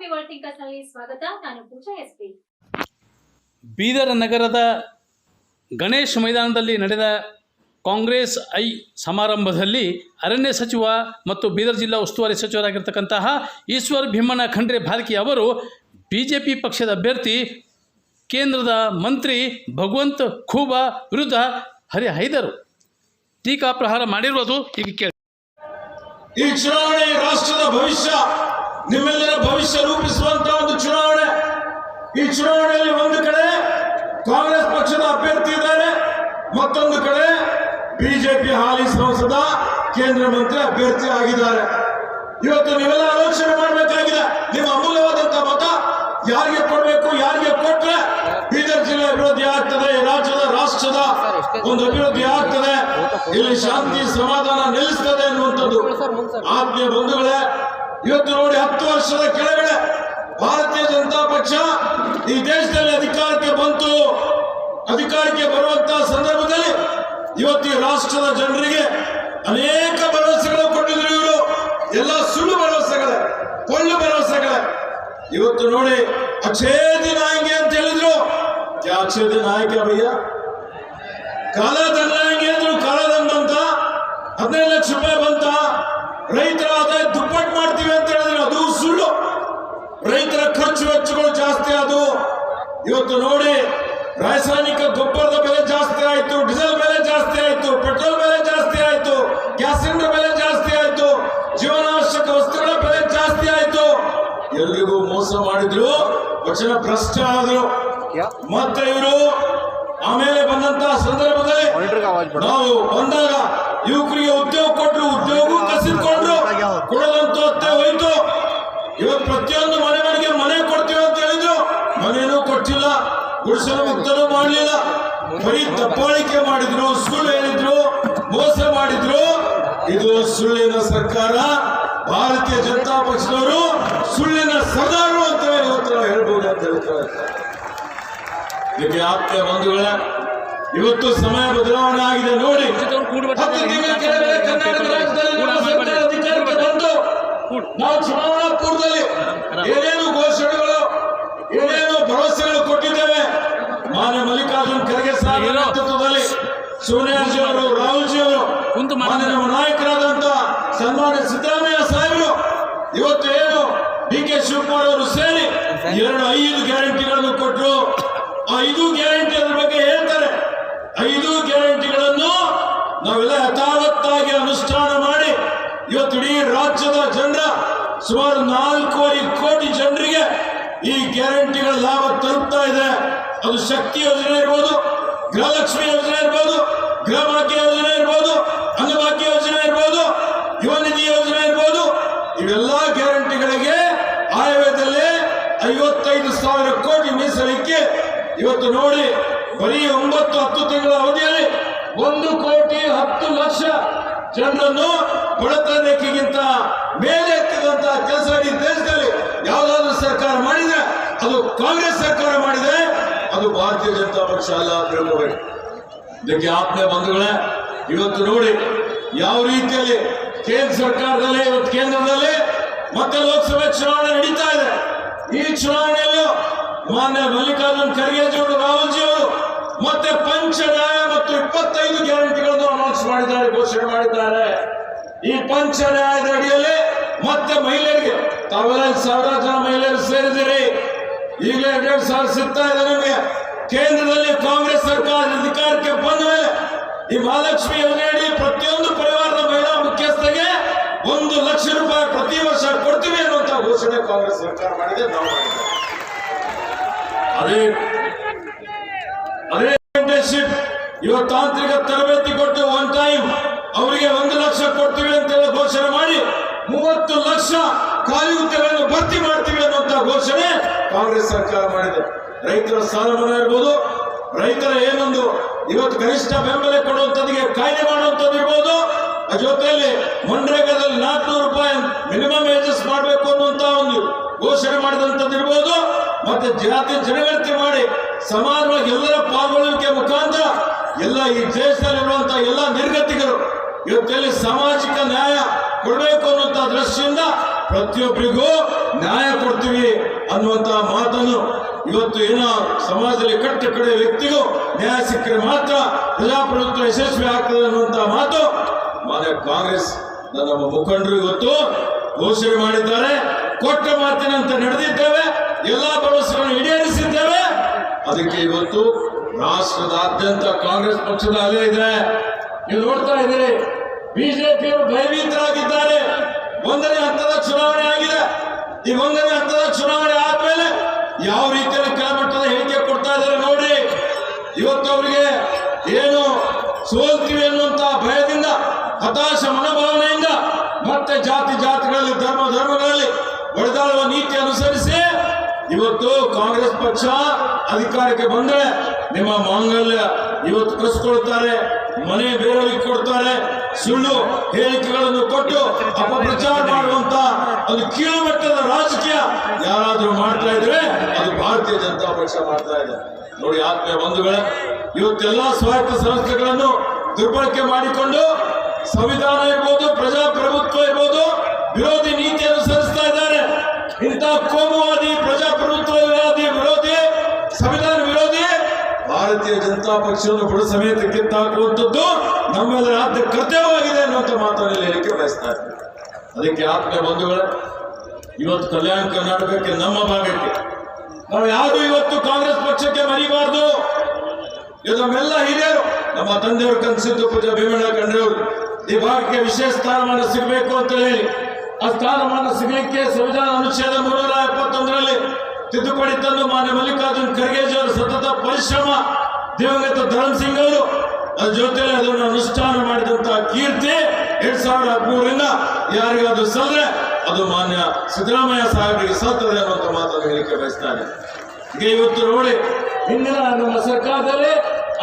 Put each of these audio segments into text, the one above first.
ಮಾತೃಭೂಮಿ world ಸ್ವಾಗತ. ನಾನು ಪೂಜಾ SP. Bidar ನಗರದ ಗಣೇಶ್ ಮೈದಾನದಲ್ಲಿ ನಡೆದ ಕಾಂಗ್ರೆಸ್ ಐ ಸಮಾರಂಭದಲ್ಲಿ ಅರಣ್ಯ ಸಚಿವ ಮತ್ತು ಬೀದರ್ ಜಿಲ್ಲಾ ಉಸ್ತುವಾರಿ ಸಚಿವರಾಗಿರ್ತಕ್ಕಂತಹ ಈಶ್ವರ್ ಭೀಮಣ್ಣ ಖಂಡ್ರೆ ಭಾಲ್ಕಿ ಅವರು ಬಿ ಜೆ ಪಿ ಪಕ್ಷದ ಅಭ್ಯರ್ಥಿ ಕೇಂದ್ರದ ಮಂತ್ರಿ ಭಗವಂತ್ ಖೂಬಾ ವಿರುದ್ಧ ಹರಿಹಾಯ್ದರು ಟೀಕಾ ಪ್ರಹಾರ ಮಾಡಿರುವುದು ಈಗ ಕೇಳಿ. ಈ ಚುನಾವಣೆ ರಾಷ್ಟ್ರದ ಭವಿಷ್ಯ ನಿಮ್ಮೆಲ್ಲರ ಭವಿಷ್ಯ ರೂಪಿಸುವಂತ ಒಂದು ಚುನಾವಣೆ. ಈ ಚುನಾವಣೆಯಲ್ಲಿ ಒಂದು ಕಡೆ ಕಾಂಗ್ರೆಸ್ ಪಕ್ಷದ ಅಭ್ಯರ್ಥಿ ಇದ್ದಾರೆ, ಮತ್ತೊಂದು ಕಡೆ ಬಿಜೆಪಿ ಹಾಲಿ ಸಂಸದ, ಕೇಂದ್ರ ಮಂತ್ರಿ ಅಭ್ಯರ್ಥಿ ಆಗಿದ್ದಾರೆ. ಇವತ್ತು ನೀವೆಲ್ಲ ಆಲೋಚನೆ ಮಾಡಬೇಕಾಗಿದೆ. ನಿಮ್ಮ ಅಮೂಲ್ಯವಾದಂತ ಮತ ಯಾರಿಗೆ ಕೊಡಬೇಕು, ಯಾರಿಗೆ ಕೊಟ್ರೆ ಬೀದರ್ ಜಿಲ್ಲೆ ಅಭಿವೃದ್ಧಿ ಆಗ್ತದೆ, ರಾಜ್ಯದ, ರಾಷ್ಟ್ರದ ಒಂದು ಅಭಿವೃದ್ಧಿ ಆಗ್ತದೆ. ಇಲ್ಲಿ ಶಾಂತಿ, ಸಮಾಧಾನ ನಿಲ್ಲಿಸ್ತದೆ ಅನ್ನುವಂಥದ್ದು. ಆತ್ಮೀಯ ಬಂಧುಗಳೇ ಇವತ್ತು ನೋಡಿ ಹತ್ತು ವರ್ಷದ ಕೆಳಗಡೆ ಭಾರತೀಯ ಜನತಾ ಪಕ್ಷ ಈ ದೇಶದಲ್ಲಿ ಅಧಿಕಾರಕ್ಕೆ ಬಂತು. ಅಧಿಕಾರಕ್ಕೆ ಬರುವಂತಹ ಸಂದರ್ಭದಲ್ಲಿ ಇವತ್ತು ರಾಷ್ಟ್ರದ ಜನರಿಗೆ ಅನೇಕ ಭರವಸೆಗಳು ಕೊಟ್ಟಿದ್ರು ಇವರು. ಎಲ್ಲ ಸುಳ್ಳು ಭರವಸೆಗಳೇ, ಕೊಳ್ಳು ಭರವಸೆಗಳೇ. ಇವತ್ತು ನೋಡಿ ಅಕ್ಷೇದಿ ನಾಯಕಿ ಅಂತ ಹೇಳಿದ್ರು. ಅಕ್ಷೇದಿ ನಾಯಕಿ ಭಯ್ಯ ಕಾಲದಂಡ ನಾಯಕಿ ಅಂದ್ರು? ಕಾಲದಂಡ ಅಂತ? ಹದಿನೈದು ಲಕ್ಷ ರೂಪಾಯಿ ಬಂತ? ರೈತರ ಆದಾಯ ದುಪ್ಪಟ್ಟು ಮಾಡ್ತೀವಿ ಅಂತ ಹೇಳಿದ್ರೆ ಅದು ಸುಳ್ಳು. ರೈತರ ಖರ್ಚು ವೆಚ್ಚಗಳು ಜಾಸ್ತಿ ಅದು ಇವತ್ತು ನೋಡಿ ರಾಸಾಯನಿಕ ಗೊಬ್ಬರದ ಬೆಲೆ ಜಾಸ್ತಿ ಆಯಿತು ಡೀಸೆಲ್ ಬೆಲೆ ಜಾಸ್ತಿ ಆಯಿತು ಪೆಟ್ರೋಲ್ ಬೆಲೆ ಜಾಸ್ತಿ ಆಯಿತು ಗ್ಯಾಸ್ ಸಿಲಿಂಡರ್ ಬೆಲೆ ಜಾಸ್ತಿ ಆಯಿತು ಜೀವನಾವಶ್ಯಕ ವಸ್ತುಗಳ ಬೆಲೆ ಜಾಸ್ತಿ ಆಯಿತು. ಎಲ್ರಿಗೂ ಮೋಸ ಮಾಡಿದ್ರು ವಚನ ಭ್ರಷ್ಟ ಆದ್ರು. ಮತ್ತೆ ಇವರು ಆಮೇಲೆ ಬಂದಂತಹ ಸಂದರ್ಭದಲ್ಲಿ ನಾವು ಬಂದಾಗ ಯುವಕರಿಗೆ ಉದ್ಯೋಗ ಕೊಟ್ರು ಉದ್ಯೋಗ ಕಸಿದ್ಕೊಂಡ್ರು ಕೊಡದಂತೂ ಅತ್ತೆ ಹೋಯ್ತು ಇವತ್ತು ಪ್ರತಿಯೊಂದು ಮನೆ ಮನೆಗೆ ಮನೆ ಕೊಡ್ತೀವಿ ಅಂತ ಹೇಳಿದ್ರು ಮನೇನೂ ಕೊಟ್ಟಿಲ್ಲ ಗುಡಿಸಲು ಉತ್ತರ ಮಾಡಲಿಲ್ಲ. ಬರೀ ತಪ್ಪಾಳಿಕೆ ಮಾಡಿದ್ರು, ಸುಳ್ಳು ಹೇಳಿದ್ರು, ಮೋಸ ಮಾಡಿದ್ರು. ಇದು ಸುಳ್ಳಿನ ಸರ್ಕಾರ. ಭಾರತೀಯ ಜನತಾ ಪಕ್ಷದವರು ಸುಳ್ಳಿನ ಸದಾರು ಅಂತ ಇವತ್ತು ನಾವು ಹೇಳ್ಬೋದು ಅಂತ ಹೇಳ್ತಾರೆ. ಆಪ್ತ ಬಂಧುಗಳೇ, ಇವತ್ತು ಸಮಯ ಬದಲಾವಣೆ ಆಗಿದೆ ನೋಡಿ. ನಾವು ಚುನಾವಣಾ ಪೂರ್ವದಲ್ಲಿ ಏನೇನು ಘೋಷಣೆಗಳು, ಏನೇನು ಸೋನಿಯಾಜಿ ಅವರು ರಾಹುಲ್ ಜಿ ಅವರು ಕುಂತು ಮಾನವ. ನಾಯಕರಾದಂತ ಸನ್ಮಾನ್ಯ ಸಿದ್ದರಾಮಯ್ಯ ಸಾಹೇಬರು ಇವತ್ತು ಏನು ಡಿ ಕೆ ಶಿವಕುಮಾರ್ ಅವರು ಸೇರಿ ಎರಡು ಐದು ಗ್ಯಾರಂಟಿಗಳನ್ನು ಕೊಟ್ಟರು ಐದು ಗ್ಯಾರಂಟಿ ಅದ್ರ ಬಗ್ಗೆ ಹೇಳ್ತಾರೆ. ಐದು ಗ್ಯಾರಂಟಿಗಳನ್ನು ನಾವೆಲ್ಲ ಯಥಾವತ್ತಾಗಿ ಅನುಷ್ಠಾನ ಮಾಡಿ ಇವತ್ತು ಇಡೀ ರಾಜ್ಯದ ಜನರ ಸುಮಾರು ನಾಲ್ಕೂವರೆ ಕೋಟಿ ಜನರಿಗೆ ಈ ಗ್ಯಾರಂಟಿಗಳ ಲಾಭ ತಲುಪ್ತಾ ಇದೆ. ಅದು ಶಕ್ತಿ ಯೋಜನೆ ಇರ್ಬೋದು. ಗೃಹಲಕ್ಷ್ಮಿ ಯೋಜನೆ ಇರ್ಬೋದು ಗೃಹ ಭಾಗ್ಯ ಯೋಜನೆ ಇರ್ಬೋದು, ಅನ್ನಭಾಗ್ಯ ಯೋಜನೆ ಇರ್ಬೋದು, ಯುವ ನಿಧಿ ಯೋಜನೆ ಇರ್ಬೋದು, ಇವೆಲ್ಲ ಗ್ಯಾರಂಟಿಗಳಿಗೆ ಆಯವ್ಯದಲ್ಲಿ ಐವತ್ತೈದು ಸಾವಿರ ಕೋಟಿ ಮೀಸಲಿಕ್ಕೆ ಇವತ್ತು ನೋಡಿ, ಬರೀ ಒಂಬತ್ತು ಹತ್ತು ತಿಂಗಳ ಅವಧಿಯಲ್ಲಿ ಒಂದು ಕೋಟಿ ಹತ್ತು ಲಕ್ಷ ಜನರನ್ನು ಬಡತನಕ್ಕಿಗಿಂತ ಮೇಲೆ ಎತ್ತಿದಂತಹ ಕೆಲಸ ಇಡೀ ದೇಶದಲ್ಲಿ ಯಾವುದಾದ್ರೂ ಸರ್ಕಾರ ಮಾಡಿದ್ರೆ, ಅದು ಕಾಂಗ್ರೆಸ್ ಸರ್ಕಾರ ಮಾಡಿದೆ ಅದು ಭಾರತೀಯ ಜನತಾ ಪಕ್ಷ ಅಲ್ಲ ಅಂತ ಹೇಳ್ಕೋಬೇಕು ಇದಕ್ಕೆ ಆತ್ಮೀಯ ಬಂಧುಗಳೇ, ಇವತ್ತು ನೋಡಿ ಯಾವ ರೀತಿಯಲ್ಲಿ ಕೇಂದ್ರ ಸರ್ಕಾರದಲ್ಲಿ, ಇವತ್ತು ಕೇಂದ್ರದಲ್ಲಿ ಮತ್ತೆ ಲೋಕಸಭೆ ಚುನಾವಣೆ ನಡೀತಾ ಇದೆ. ಈ ಚುನಾವಣೆಯಲ್ಲೂ ಮಾನ್ಯ ಮಲ್ಲಿಕಾರ್ಜುನ್ ಖರ್ಗೆಜಿ ಅವರು ರಾಹುಲ್ಜಿ ಅವರು ಮತ್ತೆ ಪಂಚ ನ್ಯಾಯ ಮತ್ತು ಇಪ್ಪತ್ತೈದು ಗ್ಯಾರಂಟಿಗಳನ್ನು ಅನೌನ್ಸ್ ಮಾಡಿದ್ದಾರೆ, ಘೋಷಣೆ ಮಾಡಿದ್ದಾರೆ. ಈ ಪಂಚ ನ್ಯಾಯದ ಅಡಿಯಲ್ಲಿ ಮತ್ತೆ ಮಹಿಳೆಯರಿಗೆ ತಾವೆಲ್ಲ ಸಾವಿರಾರು ಜನ ಮಹಿಳೆಯರು ಸೇರಿದಿರಿ ಈಗಲೇ ಎರಡೆರಡು ಸಾವಿರ ಸಿಗ್ತಾ ಇದೆ ನಿಮಗೆ ಕೇಂದ್ರದಲ್ಲಿ ಕಾಂಗ್ರೆಸ್ ಸರ್ಕಾರ ಅಧಿಕಾರಕ್ಕೆ ಬಂದ ಮೇಲೆ ಈ ಮಹಾಲಕ್ಷ್ಮಿ ಯೋಜನೆಯಡಿ ಪ್ರತಿಯೊಂದು ಪರಿವಾರದ ಮಹಿಳಾ ಮುಖ್ಯಸ್ಥರಿಗೆ ಒಂದು ಲಕ್ಷ ರೂಪಾಯಿ ಪ್ರತಿ ವರ್ಷ ಕೊಡ್ತೀವಿ ಅನ್ನುವಂತ ಘೋಷಣೆ ಕಾಂಗ್ರೆಸ್ ಸರ್ಕಾರ ಮಾಡಿದೆ, ನಾವು. ಅದೇ ಅದೇ ಅಪ್ರೆಂಟಿಸ್ಶಿಪ್ ಇವತ್ತು ತಾಂತ್ರಿಕ ತರಬೇತಿ ಕೊಟ್ಟು ಒನ್ ಟೈಮ್ ಅವರಿಗೆ ಒಂದು ಲಕ್ಷ ಕೊಡ್ತೀವಿ ಅಂತ ಘೋಷಣೆ ಮಾಡಿ, ಮೂವತ್ತು ಲಕ್ಷ ಖಾಲಿ ಹುದ್ದೆಗಳನ್ನು ಭರ್ತಿ ಮಾಡ್ತೀವಿ ಅನ್ನುವಂತ ಘೋಷಣೆ ಕಾಂಗ್ರೆಸ್ ಸರ್ಕಾರ ಮಾಡಿದೆ. ರೈತರ ಸಾಲ ಮನ್ನಾ ಇರ್ಬೋದು, ರೈತರ ಏನೊಂದು ಇವತ್ತು ಗರಿಷ್ಠ ಬೆಂಬಲ ಕೊಡುವಂತದಿಗೆ ಕಾಯ್ದೆ ಮಾಡುವಂತದ್ದು ಇರ್ಬೋದು. ಜೊತೆಯಲ್ಲಿ ಮನ್ರೇಗಾದಲ್ಲಿ ನಾಲ್ಕುನೂರು ರೂಪಾಯಿ ಮಿನಿಮಮ್ ವೇಜಸ್ ಮಾಡಬೇಕು ಅನ್ನುವಂತ ಒಂದು ಘೋಷಣೆ ಮಾಡಿದಂಥದ್ದು ಇರ್ಬೋದು. ಮತ್ತೆ ಜಾತಿ ಜನಗಣತಿ ಮಾಡಿ ಸಮಾಜವಾಗಿ ಎಲ್ಲರ ಪಾಲ್ಗೊಳ್ಳುವಿಕೆ ಮುಖಾಂತರ ಎಲ್ಲ ಈ ದೇಶದಲ್ಲಿರುವಂತಹ ಎಲ್ಲ ನಿರ್ಗತಿಗರು ಇವತ್ತಲ್ಲಿ ಸಾಮಾಜಿಕ ನ್ಯಾಯ ಕೊಡಬೇಕು ಅನ್ನುವಂತ ದೃಷ್ಟಿಯಿಂದ ಪ್ರತಿಯೊಬ್ಬರಿಗೂ ನ್ಯಾಯ ಕೊಡ್ತೀವಿ ಅನ್ನುವಂತ ಮಾತನ್ನು ಇವತ್ತು ಏನೋ ಸಮಾಜದಲ್ಲಿ ಕಟ್ಟ ಕಡೆ ವ್ಯಕ್ತಿಗೂ ನ್ಯಾಯ ಸಿಕ್ಕರೆ ಮಾತ್ರ ಪ್ರಜಾಪ್ರಭುತ್ವ ಯಶಸ್ವಿ ಆಗ್ತದೆ ಅನ್ನುವಂತ ಮಾತು ಮಾನ್ಯ ಕಾಂಗ್ರೆಸ್ ನಮ್ಮ ಮುಖಂಡರು ಇವತ್ತು ಘೋಷಣೆ ಮಾಡಿದ್ದಾರೆ. ಕೊಟ್ಟ ಮಾತಿನಂತೆ ನಡೆದಿದ್ದೇವೆ. ಎಲ್ಲಾ ಭರವಸೆಗಳನ್ನು ಈಡೇರಿಸಿದ್ದೇವೆ. ಅದಕ್ಕೆ ಇವತ್ತು ರಾಷ್ಟ್ರದಾದ್ಯಂತ ಕಾಂಗ್ರೆಸ್ ಪಕ್ಷದ ಅಲೆ ಇದೆ. ನೀವು ನೋಡ್ತಾ ಇದ್ದೀರಿ, ಬಿಜೆಪಿಯವರು ಭಯಭೀತರಾಗಿದ್ದಾರೆ ಒಂದನೇ ಹಂತದ ಚುನಾವಣೆ ಈ ಮುಂದಿನ ಹಂತದ ಚುನಾವಣೆ ಆದ್ಮೇಲೆ ಯಾವ ರೀತಿಯಲ್ಲಿ ಕೆಳಮಟ್ಟದ ಹೇಳಿಕೆ ಕೊಡ್ತಾ ಇದ್ದಾರೆ ನೋಡಿ. ಇವತ್ತು ಅವರಿಗೆ ಏನು ಸೋಲ್ತೀವಿ ಅನ್ನುವಂತ ಭಯದಿಂದ, ಹತಾಶ ಮನೋಭಾವನೆಯಿಂದ ಮತ್ತೆ ಜಾತಿ ಜಾತಿಗಳಲ್ಲಿ, ಧರ್ಮ ಧರ್ಮಗಳಲ್ಲಿ ಒಡೆದಾಡುವ ನೀತಿ ಅನುಸರಿಸಿ ಇವತ್ತು ಕಾಂಗ್ರೆಸ್ ಪಕ್ಷ ಅಧಿಕಾರಕ್ಕೆ ಬಂದರೆ ನಿಮ್ಮ ಮಾಂಗಲ್ಯ ಇವತ್ತು ಕಸ್ಕೊಳ್ತಾರೆ, ಮನೆ ಬೇರೆಯವರಿಗೆ ಕೊಡ್ತಾರೆ. ಸುಳ್ಳು ಹೇಳಿಕೆಗಳನ್ನು ಕೊಟ್ಟು ಅಪಪ್ರಚಾರ ಮಾಡುವಂತ ಒಂದು ಕೀಳುಮಟ್ಟದ ರಾಜಕೀಯ ಯಾರಾದ್ರೂ ಮಾಡ್ತಾ ಇದ್ರೆ ಅದು ಭಾರತೀಯ ಜನತಾ ಪಕ್ಷ ಮಾಡ್ತಾ ಇದೆ. ನೋಡಿ ಆತ್ಮೀಯ ಬಂಧುಗಳೇ, ಇವತ್ತೆಲ್ಲ ಸ್ವಾಯತ್ತ ಸಂಸ್ಥೆಗಳನ್ನು ದುರ್ಬಳಕೆ ಮಾಡಿಕೊಂಡು ಸಂವಿಧಾನ ಇರ್ಬೋದು, ಪ್ರಜಾಪ್ರಭುತ್ವ ಇರ್ಬೋದು, ವಿರೋಧಿ ನೀತಿ ಅನುಸರಿಸ್ತಾ ಇದ್ದಾರೆ. ಇಂತಹ ಕೋಮುವಾದಿ, ಪ್ರಜಾಪ್ರಭುತ್ವ ವಿರೋಧಿ ವಿರೋಧಿ, ಸಂವಿಧಾನ ವಿರೋಧಿ ಭಾರತೀಯ ಜನತಾ ಪಕ್ಷವನ್ನು ಬುಡ ಸಮೇತ ಕಿತ್ತಾಕುವಂಥದ್ದು ನಮ್ಮೆಲ್ಲರ ಆತ್ಮ ಕೃತ್ಯವಾಗಿದೆ ಅನ್ನುವಂಥ ಮಾತನ್ನು ಹೇಳಲಿಕ್ಕೆ ಬಯಸ್ತಾ ಅದಕ್ಕೆ ಆತ್ಮೀಯ ಬಂಧುಗಳ, ಇವತ್ತು ಕಲ್ಯಾಣ ಕರ್ನಾಟಕಕ್ಕೆ, ನಮ್ಮ ಭಾಗಕ್ಕೆ ನಾವು ಯಾರು ಇವತ್ತು ಕಾಂಗ್ರೆಸ್ ಪಕ್ಷಕ್ಕೆ ಮರಿಬಾರ್ದು? ಇದು ಹಿರಿಯರು, ನಮ್ಮ ತಂದೆಯವರು ಕನಸಿದ್ದು ಪೂಜಾ ಭೀಮಣ್ಣ ಕಂಡ್ರವರು ಈ ಭಾಗಕ್ಕೆ ವಿಶೇಷ ಸ್ಥಾನಮಾನ ಸಿಗಬೇಕು ಅಂತ ಹೇಳಿ, ಆ ಸ್ಥಾನಮಾನ ಸಿಗಲಿಕ್ಕೆ ಸಂವಿಧಾನ ಅನುಚ್ಛೇದ ಮುನ್ನೂರ ಎಪ್ಪತ್ತೊಂದರಲ್ಲಿ ತಿದ್ದುಪಡಿ ತಂದು ಮಾನ್ಯ ಮಲ್ಲಿಕಾರ್ಜುನ್ ಖರ್ಗೆಜಿ ಅವರು ಸತತ ಪರಿಶ್ರಮ, ದಿವಂಗತ ಧರಮ್ ಸಿಂಗ್ ಅವರು ಅದ್ರ ಜೊತೆಲಿ ಅದನ್ನು ಅನುಷ್ಠಾನ ಮಾಡಿದಂತ ಕೀರ್ತಿ ಎರಡ್ ಸಾವಿರದ ಹದಿಮೂರರಿಂದ ಯಾರಿಗಾದ್ರೂ ಸಲ್ಲರೆ ಅದು ಮಾನ್ಯ ಸಿದ್ದರಾಮಯ್ಯ ಸಾಹೇಬರಿಗೆ ಸಲ್ತದೆ ಅನ್ನುವಂಥ ಮಾತನ್ನು ಹೇಳಿಕೆ ಬಯಸ್ತಾರೆ. ಈಗ ಇವತ್ತು ನೋಡಿ, ಹಿಂದಿನ ನಮ್ಮ ಸರ್ಕಾರದಲ್ಲಿ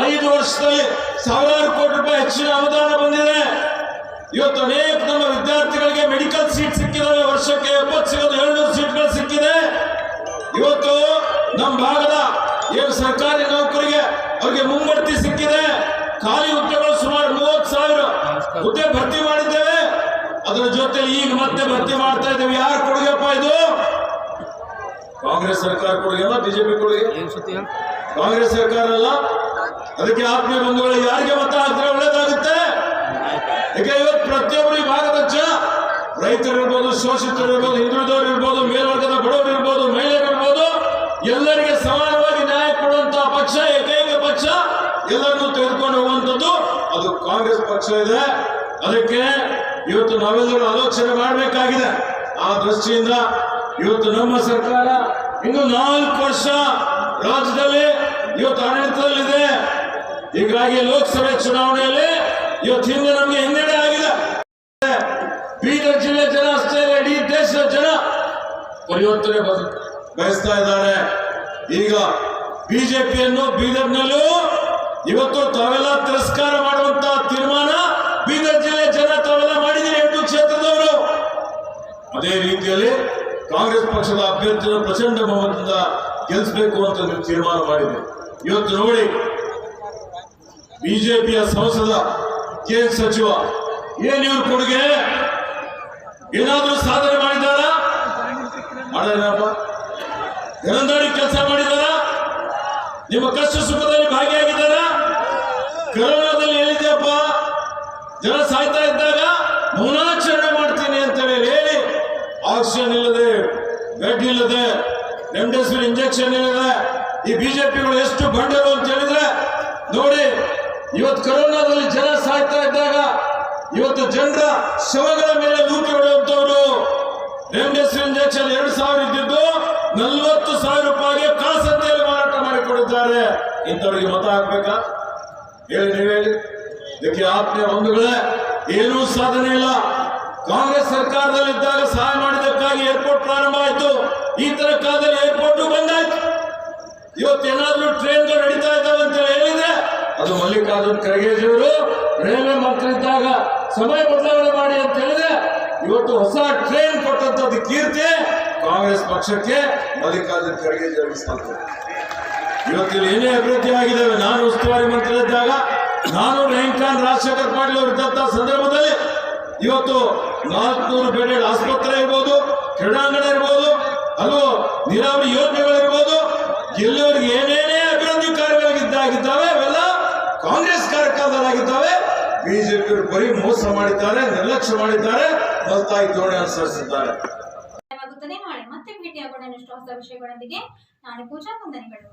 ಐದು ವರ್ಷದಲ್ಲಿ ಸಾವಿರಾರು ಕೋಟಿ ರೂಪಾಯಿ ಹೆಚ್ಚಿನ ಅನುದಾನ ಬಂದಿದೆ. ಇವತ್ತು ಅನೇಕ ನಮ್ಮ ವಿದ್ಯಾರ್ಥಿಗಳಿಗೆ ಮೆಡಿಕಲ್ ಸೀಟ್ ಸಿಕ್ಕಿದಾವೆ, ವರ್ಷಕ್ಕೆ ಎಪ್ಪತ್ತು ಸಿಗೋದು ಏಳ್ನೂರು ಸೀಟ್ಗಳು ಸಿಕ್ಕಿದೆ. ಇವತ್ತು ನಮ್ಮ ಭಾಗದ ಏನು ಸರ್ಕಾರಿ ನೌಕರಿಗೆ ಅವರಿಗೆ ಮುಂಬಡ್ತಿ ಸಿಕ್ಕಿದೆ ಖಾಲಿ ಹುದ್ದೆಗಳು ಸುಮಾರು ಮೂವತ್ತು ಸಾವಿರ ಹುದ್ದೆ ಭರ್ತಿ ಮಾಡಿದ್ದೇವೆ. ಅದರ ಜೊತೆ ಈಗ ಮತ್ತೆ ಭರ್ತಿ ಮಾಡ್ತಾ ಇದ್ದೇವೆ. ಯಾರು ಕೊಡುಗೆಪ್ಪ ಇದು? ಕಾಂಗ್ರೆಸ್ ಸರ್ಕಾರ ಕೊಡುಗೆ ಬಿಜೆಪಿ ಕೊಡುಗೆ? ಕಾಂಗ್ರೆಸ್ ಸರ್ಕಾರ ಅಲ್ಲ. ಅದಕ್ಕೆ ಆತ್ಮೀಯ ಬಂಧುಗಳು ಯಾರಿಗೆ ಮತ ಹಾಕಿದ್ರೆ ಒಳ್ಳೇದಾಗುತ್ತೆ? ಯಾಕೆ ಇವತ್ತು ಪ್ರತಿಯೊಬ್ಬರು ಈ ಭಾಗದ ಜ ರೈತರು ಇರ್ಬೋದು ಶೋಷಿತರು ಇರ್ಬೋದು ಹಿಂದುಳಿದವರು ಇರ್ಬೋದು ಮೇಲ್ವರ್ಗದ ಬಡವರು ಇರ್ಬೋದು ಮಹಿಳೆಯರು ಇರ್ಬೋದು ಎಲ್ಲರಿಗೆ ಸಮಾನವಾಗಿ ನ್ಯಾಯ ಕೊಡುವಂತ ಪಕ್ಷ ಏಕೈಕ ಪಕ್ಷ ಎಲ್ಲರನ್ನೂ ತೆಗೆದುಕೊಂಡು ಹೋಗುವಂಥದ್ದು ಅದು ಕಾಂಗ್ರೆಸ್ ಪಕ್ಷ ಇದೆ. ಅದಕ್ಕೆ ಇವತ್ತು ನಾವೆಲ್ಲರೂ ಆಲೋಚನೆ ಮಾಡಬೇಕಾಗಿದೆ. ಆ ದೃಷ್ಟಿಯಿಂದ ಇವತ್ತು ನಮ್ಮ ಸರ್ಕಾರ ಇನ್ನು ನಾಲ್ಕು ವರ್ಷ ರಾಜ್ಯದಲ್ಲಿ ಇವತ್ತು ಆಡಳಿತದಲ್ಲಿದೆ. ಹೀಗಾಗಿ ಲೋಕಸಭೆ ಚುನಾವಣೆಯಲ್ಲಿ ಇವತ್ತು ಹಿಂದೆ ನಮಗೆ ಹಿನ್ನಡೆ ಆಗಿದೆ. ಬೀದರ್ ಜಿಲ್ಲೆ ಜನ ಅಷ್ಟೇ ಇಡೀ ದೇಶದ ಜನ ಪರಿವರ್ತನೆ ಬಯಸ್ತಾ ಇದ್ದಾರೆ. ಈಗ ಬಿಜೆಪಿಯನ್ನು ಬೀದರ್ನಲ್ಲೂ ಇವತ್ತು ತಾವೆಲ್ಲ ತಿರಸ್ಕಾರ ಮಾಡುವಂತ ತೀರ್ಮಾನ ಬೀದರ್ ಜಿಲ್ಲೆ ಜನ ತಾವೆಲ್ಲ ಮಾಡಿದ್ದೀರಿ ಎಂಟು ಕ್ಷೇತ್ರದವರು ಅದೇ ರೀತಿಯಲ್ಲಿ ಕಾಂಗ್ರೆಸ್ ಪಕ್ಷದ ಅಭ್ಯರ್ಥಿಯನ್ನು ಪ್ರಚಂಡ ಬಹುಮತದಿಂದ ಗೆಲ್ಲಿಸಬೇಕು ಅಂತ ನೀವು ತೀರ್ಮಾನ ಮಾಡಿದೆ. ಇವತ್ತು ನೋಡಿ, ಬಿಜೆಪಿಯ ಸಂಸದ ಕೇಂದ್ರ ಸಚಿವ ಏನ್ ಇವ್ರ ಕೊಡುಗೆ? ಏನಾದ್ರೂ ಸಾಧನೆ ಮಾಡಿದಾರ ಮಾಡಿದಾರಪ್ಪ ಗರಂದಾಡಿ ಕೆಲಸ ಮಾಡಿದಾರ ನಿಮ್ಮ ಕಷ್ಟ ಸುಖದಲ್ಲಿ ಭಾಗಿಯಾಗಿದ್ದಾರ? ಕರೋನಾದಲ್ಲಿ ಹೇಳಿದೆಯಪ್ಪ ಜನ ಸಾಯ್ತಾ ಇದ್ದಾಗ ಮೌನಾಚರಣೆ ಮಾಡ್ತೀನಿ ಅಂತ ಹೇಳಿ ಹೇಳಿ ಆಕ್ಸಿಜನ್ ಇಲ್ಲದೆ ಬೆಡ್ ಇಲ್ಲದೆ ರೆಮ್ಡೆಸಿವಿರ್ ಇಂಜೆಕ್ಷನ್ ಇಲ್ಲದೆ ಈ ಬಿಜೆಪಿಗಳು ಎಷ್ಟು ಬಂಡರು ಅಂತ ಹೇಳಿದ್ರೆ, ನೋಡಿ, ಇವತ್ತು ಕರೋನಾದಲ್ಲಿ ಜನ ಸಾಯ್ತಾ ಇದ್ದಾಗ, ಇವತ್ತು ಜನರ ಶವಗಳ ಮೇಲೆ ಲೂಟಿ ಹೊಡೆಯುವಂತವರು ರೆಮ್ಡೆಸಿವಿರ್ ಇಂಜೆಕ್ಷನ್ ಎರಡು ಸಾವಿರ ಇದ್ದಿದ್ದು ನಲ್ವತ್ತು ಸಾವಿರ ರೂಪಾಯಿಗೆ ಕಾಸಂತೆಯಲ್ಲಿ ಮಾರಾಟ ಮಾಡಿಕೊಡಿದ್ದಾರೆ ಇಂಥವ್ರಿಗೆ ಮತ ಹಾಕ್ಬೇಕಾ? ಹೇಳಿ, ನೀವು ಹೇಳಿ. ಇದಕ್ಕೆ ಆತ್ಮೀಯ ಬಂಧುಗಳೇ, ಏನೂ ಸಾಧನೆ ಇಲ್ಲ. ಕಾಂಗ್ರೆಸ್ ಸರ್ಕಾರದಲ್ಲಿದ್ದಾಗ ಸಹಾಯ ಮಾಡಿದ್ದಕ್ಕಾಗಿ ಏರ್ಪೋರ್ಟ್ ಪ್ರಾರಂಭ ಆಯಿತು. ಈ ತರ ಕಾಲದಲ್ಲಿ ಏರ್ಪೋರ್ಟ್ ಬಂದಾಯ್ತು ಇವತ್ತು ಏನಾದ್ರೂ ಟ್ರೈನ್ಗಳು ನಡೀತಾ ಇದ್ದಾವೆ ಅಂತ ಹೇಳಿದ್ರೆ, ಅದು ಮಲ್ಲಿಕಾರ್ಜುನ್ ಖರ್ಗೆಜಿಯವರು ರೈಲ್ವೆ ಮಂತ್ರಿ ಇದ್ದಾಗ ಸಮಯ ಬದಲಾವಣೆ ಮಾಡಿ ಅಂತ ಹೇಳಿದ್ರೆ, ಇವತ್ತು ಹೊಸ ಟ್ರೈನ್ ಕೊಟ್ಟಂತದ್ದು ಕೀರ್ತಿ ಕಾಂಗ್ರೆಸ್ ಪಕ್ಷಕ್ಕೆ ಮಲ್ಲಿಕಾರ್ಜುನ್ ಖರ್ಗೆಜಿ ಸಾಧ್ಯ. ಇವತ್ತಿನ ಏನೇ ಅಭಿವೃದ್ಧಿ ಆಗಿದ್ದಾವೆ, ನಾನು ಉಸ್ತುವಾರಿ ಮಂತ್ರಿ ಇದ್ದಾಗ, ನಾನು ರೇಂಕಾನ್ ರಾಜಶೇಖರ್ ಪಾಟೀಲ್ ಅವರು ಇದ್ದಂತಹ ಸಂದರ್ಭದಲ್ಲಿ ಇವತ್ತು ನಾಲ್ಕುನೂರು ಬೆಡ್ ಆಸ್ಪತ್ರೆ ಇರ್ಬೋದು, ಕ್ರೀಡಾಂಗಣ ಇರ್ಬೋದು ನೀರಾವರಿ ಯೋಜನೆಗಳಿರ್ಬೋದು ಜಿಲ್ಲೆಯವರಿಗೆ ಏನೇನೇ ಅಭಿವೃದ್ಧಿ ಕಾರ್ಯಗಳಿದ್ದಾಗಿದ್ದಾವೆ ಅವೆಲ್ಲ ಕಾಂಗ್ರೆಸ್ ಕಾರ್ಯಕರ್ತರಾಗಿದ್ದಾವೆ. ಬಿಜೆಪಿ ಬರೀ ಮೋಸ ಮಾಡಿದ್ದಾರೆ, ನಿರ್ಲಕ್ಷ್ಯ ಮಾಡಿದ್ದಾರೆ, ಮಲ್ತಾಯಿ ಧೋರಣೆ ಅನುಸರಿಸಿದ್ದಾರೆ. ಮತ್ತೆ ಭೇಟಿಯಾಗೋಣ ಹೊಸ ವಿಷಯಗಳೊಂದಿಗೆ. ನಾಳೆ ಪೂಜಾ, ವಂದನೆಗಳು.